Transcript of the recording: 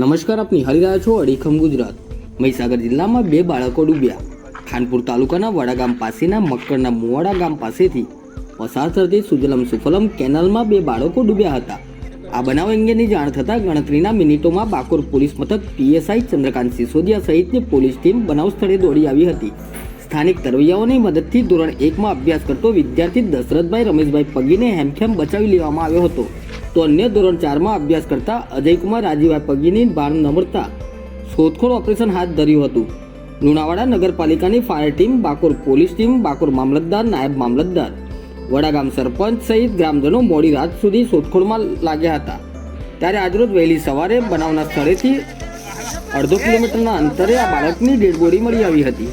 નમસ્કાર આપ નિહાળી રહ્યા છો અડીખમ ગુજરાત. મહીસાગર જિલ્લામાં બે બાળકો ડૂબ્યા. ખાનપુર તાલુકાના વડાગામ પાસેના મક્કરના મુવાડા ગામ પાસેથી પસાર થતી સુજલમ સુફલમ કેનાલમાં બે બાળકો ડૂબ્યા હતા. આ બનાવ અંગેની જાણ થતાં ગણતરીના મિનિટોમાં બાકોર પોલીસ મથક પીએસઆઈ ચંદ્રકાંત સિસોદિયા સહિતની પોલીસ ટીમ બનાવ સ્થળે દોડી આવી હતી. સ્થાનિક તરવૈયાઓની મદદથી ધોરણ એકમાં અભ્યાસ કરતો વિદ્યાર્થી દશરથભાઈ, રમેશભાઈ પગીને હેમખેમ બચાવી લેવામાં આવ્યો હતો. તો અન્ય ધોરણ ચારમાં અભ્યાસ કરતા અજયકુમાર રાજીભાઈ પગીની ભાન ન શોધખોળ ઓપરેશન હાથ ધર્યું હતું. લુણાવાડા નગરપાલિકાની fire team, Bakor police team, Bakor મામલતદાર, નાયબ મામલતદાર. વડાગામ સરપંચ સહિત ગ્રામજનો મોડી રાત સુધી શોધખોળમાં લાગ્યા હતા. ત્યારે આજરોજ વહેલી સવારે બનાવના સ્થળેથી અડધો કિલોમીટરના અંતરે આ બાળકની ડેડ બોડી મળી આવી હતી.